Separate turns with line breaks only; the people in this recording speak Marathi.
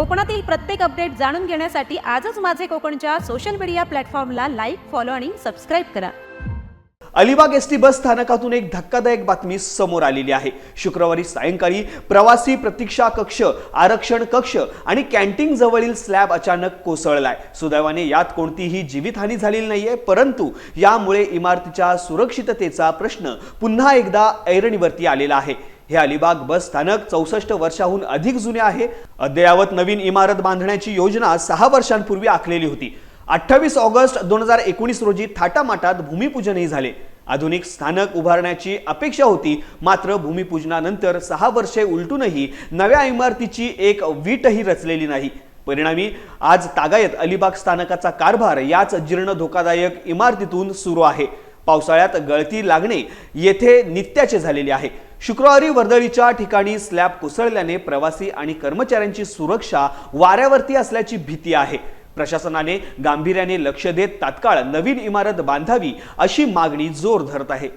कोकणातील प्रत्येक अपडेट जाणून घेण्यासाठी आजच माझे कोकणच्या सोशल मीडिया प्लॅटफॉर्मला लाईक फॉलो आणि सबस्क्राईब करा.
अलिबाग एस टी बस स्थानकातून एक धक्कादायक बातमी समोर आलेली आहे. शुक्रवारी सायंकाळी प्रवासी प्रतीक्षा कक्ष आरक्षण कक्ष आणि कॅन्टीन जवळील स्लॅब अचानक कोसळलाय. सुदैवाने यात कोणतीही जीवितहानी झालेली नाहीये परंतु यामुळे इमारतीच्या सुरक्षिततेचा प्रश्न पुन्हा एकदा ऐरणीवरती आलेला आहे. हे अलिबाग बस स्थानक चौसष्ट वर्षाहून अधिक जुने आहे. अद्ययावत नवीन इमारत बांधण्याची योजना सहा वर्षांपूर्वी आखलेली होती. अठ्ठावीस ऑगस्ट दोन हजार एकोणीस रोजी थाटामाटात भूमिपूजनही झाले. आधुनिक स्थानक उभारण्याची अपेक्षा होती मात्र भूमिपूजनानंतर सहा वर्षे उलटूनही नव्या इमारतीची एक वीटही रचलेली नाही. परिणामी आज तागायत अलिबाग स्थानकाचा कारभार याच जीर्ण धोकादायक इमारतीतून सुरू आहे. पावसाळ्यात गळती लागणे येथे नित्याचे झालेले आहे. शुक्रवारी वर्दळीच्या ठिकाणी स्लॅब कोसळल्याने प्रवासी आणि कर्मचाऱ्यांची सुरक्षा वाऱ्यावरती असल्याची भीती आहे. प्रशासनाने गांभीर्याने लक्ष देत तात्काळ नवीन इमारत बांधावी अशी मागणी जोर धरत आहे.